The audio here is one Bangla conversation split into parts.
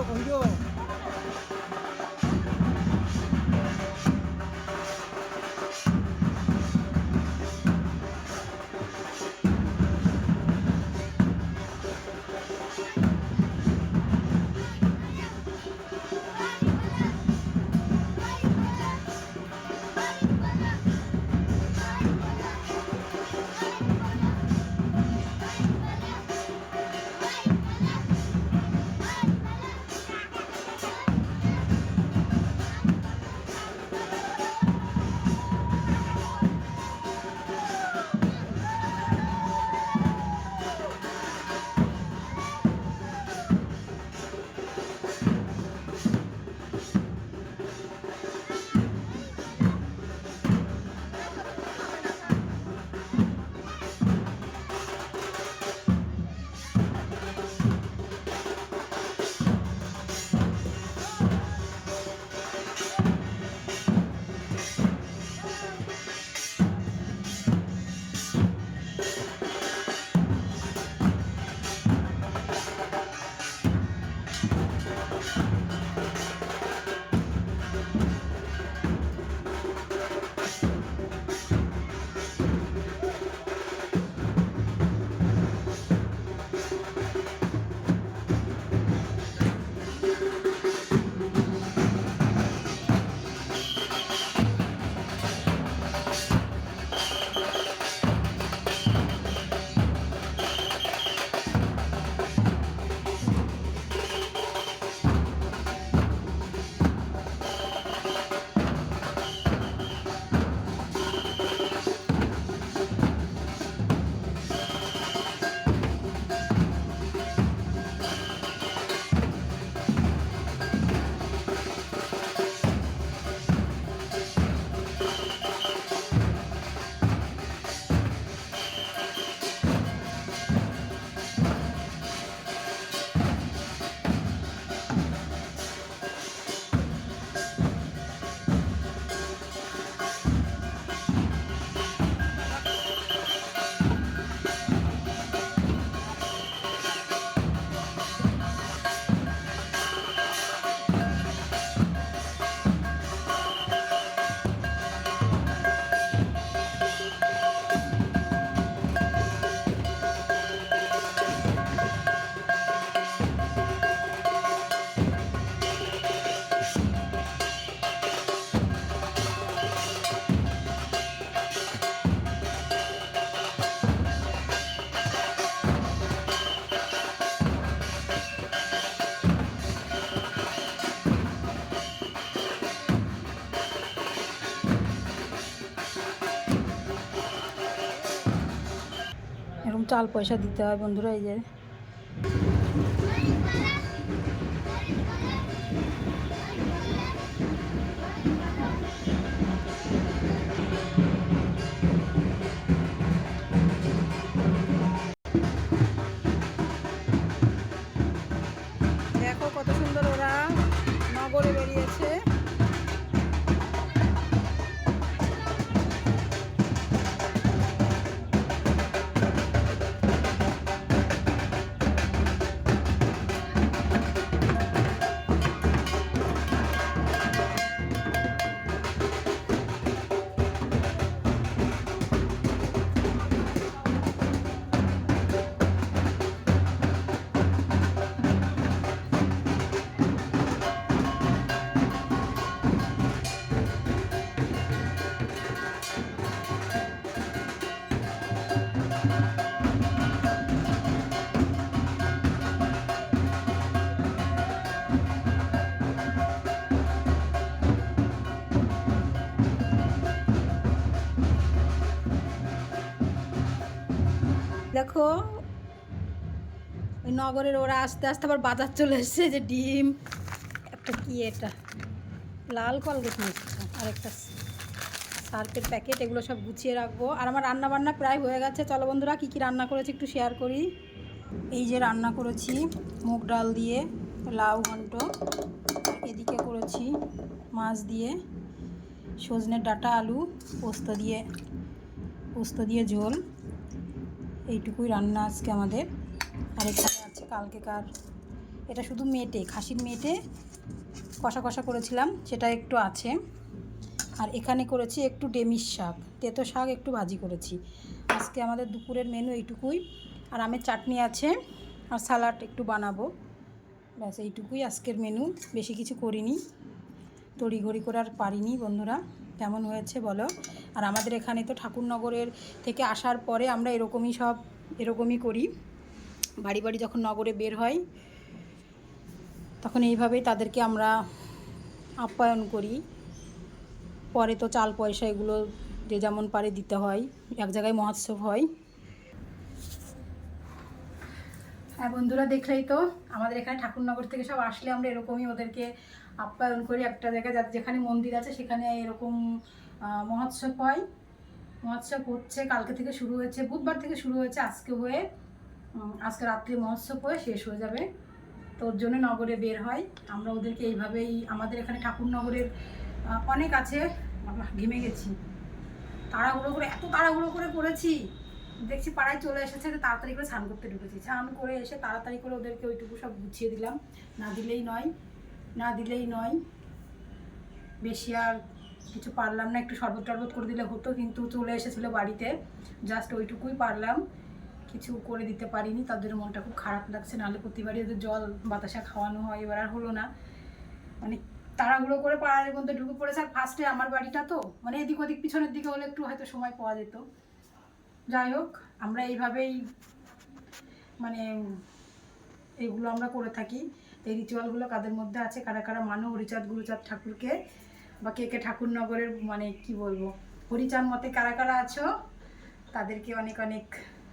তো কইরো চাল পয়সা দিতে হয় বন্ধুরা এই যে দেখো। ওই নগরের ওরা আস্তে আস্তে আবার বাজার চলে এসছে, যে ডিম, একটা কি এটা? লাল কলগেট আর একটা সার্ফের প্যাকেট, এগুলো সব গুছিয়ে রাখব। আর আমার রান্না বান্না প্রায় হয়ে গেছে। চলো বন্ধুরা, কী কী রান্না করেছি একটু শেয়ার করি। এই যে রান্না করেছি, মুগ ডাল দিয়ে লাউ ঘন্ট, এদিকে করেছি মাছ দিয়ে সজনের ডাঁটা আলু, পোস্ত দিয়ে পোস্ত দিয়ে ঝোল। এইটুকুই রান্না আজকে আমাদের। আর এখানে আছে কালকেকার, এটা শুধু মেটে, খাসির মেটে কষা কষা করেছিলাম, সেটা একটু আছে। আর এখানে করেছি একটু ডেমিস শাক, তেতো শাক একটু ভাজি করেছি। আজকে আমাদের দুপুরের মেনু এইটুকুই। আর আমের চাটনি আছে, আর স্যালাড একটু বানাবো। ব্যাস, এইটুকুই আজকের মেনু বেশি কিছু করিনি, তড়িঘড়ি করে আর পারিনি, বন্ধুরা। কেমন হয়েছে বলো? আর আমাদের এখানে তো ঠাকুরনগরের থেকে আসার পরে আমরা এরকমই সব, এরকমই করি। বাড়ি বাড়ি যখন নগরে বের হয়, তখন এইভাবেই তাদেরকে আমরা আপ্যায়ন করি। পরে তো চাল পয়সা এগুলো যে যেমন পারে দিতে হয়, এক জায়গায় মহোৎসব হয়। হ্যাঁ বন্ধুরা, দেখলেই তো আমাদের এখানে ঠাকুরনগর থেকে সব আসলে আমরা এরকমই ওদেরকে আপ্যায়ন করি একটা জায়গায় যেখানে মন্দির আছে সেখানে এরকম মহোৎসব হয়। মহোৎসব হচ্ছে, কালকে থেকে শুরু হয়েছে, বুধবার থেকে শুরু হয়েছে, আজকে হয়ে আজকে রাত্রি মহোৎসব হয়ে শেষ হয়ে যাবে। তো ওর জন্য নগরে বের হয়। আমরা ওদেরকে এইভাবেই, আমাদের এখানে ঠাকুরনগরের অনেক আছে। ঘেমে গেছি। তাড়াহুড়ো করে, এত তাড়াহুড়ো করে করেছি। দেখছি পাড়ায় চলে এসেছে তাড়াতাড়ি করে স্নান করতে ঢুকেছি। স্নান করে এসে তাড়াতাড়ি করে ওদেরকে ওইটুকু সব গুছিয়ে দিলাম। না দিলেই নয়। না দিলেই নয়। বেশি আর কিছু পারলাম না, একটু শরবত টরবত করে দিলে হতো, কিন্তু চলে এসেছিল বাড়িতে। জাস্ট ওইটুকুই পারলাম। কিছু করে দিতে পারিনি তাদের মনটা খুব খারাপ লাগছে। নাহলে প্রতিবারই ওদের জল, বাতাসা খাওয়ানো হয়, এবার আর হলো না। মানে তাড়াহুড়ো করে পাড়ার মধ্যে ঢুকে পড়েছে, আর ফার্স্টে আমার বাড়িটা তো মানে এদিক ওদিক, পিছনের দিকে হলে একটু হয়তো সময় পাওয়া যেত। যাই হোক, আমরা এইভাবেই মানে এগুলো আমরা করে থাকি। এই রিচুয়ালগুলো কাদের মধ্যে আছে? কারা কারা মানো? হরিচাঁদ, গুরুচাঁদ ঠাকুরকে? বা কে কে ঠাকুরনগরের মানে কি বলব? হরিচাঁদ মতে কারা কারা আছো? তাদেরকে অনেক অনেক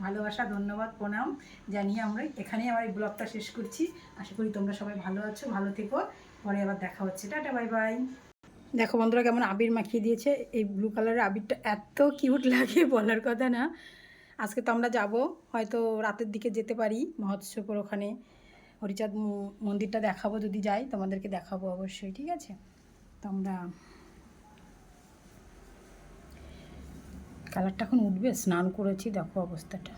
ভালোবাসা, ধন্যবাদ, প্রণাম জানিয়ে আমরা এখানেই আমার এই ব্লগটা শেষ করছি। আশা করি তোমরা সবাই ভালো আছো, ভালো থেকো। পরে আবার দেখা হচ্ছে। Tata, bye bye. দেখো বন্ধুরা কেমন আবির মাখিয়ে দিয়েছে। এই ব্লু কালারের আবিরটা এত কিউট লাগে বলার কথা না। আজকে তো আমরা যাব, হয়তো রাতের দিকে যেতে পারি মহোৎসবের ওখানে। হরিচাঁদ মন্দিরটা দেখাবো যদি যাই, তোমাদেরকে দেখাবো অবশ্যই, ঠিক আছে? তো আমরা কালারটা এখন উঠবে, স্নান করেছি, দেখো অবস্থাটা।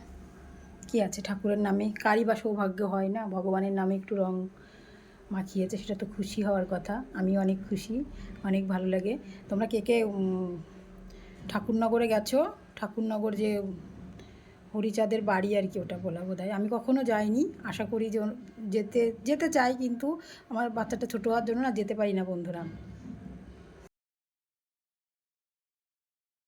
কি আছে? ঠাকুরের নামে, কারই বা সৌভাগ্য হয় না? ভগবানের নামে একটু রং মাখিয়েছে, সেটা তো খুশি হওয়ার কথা। আমি অনেক খুশি, অনেক ভালো লাগে। তোমরা কে কে ঠাকুরনগরে গেছো? ঠাকুরনগর যে হরিচাঁদের বাড়ি আর কি ওটা বলা বোধ আমি কখনো যাইনি। আশা করি যেতে যেতে চাই কিন্তু আমার বাচ্চাটা ছোটো হওয়ার জন্য না, যেতে পারি না বন্ধুরা।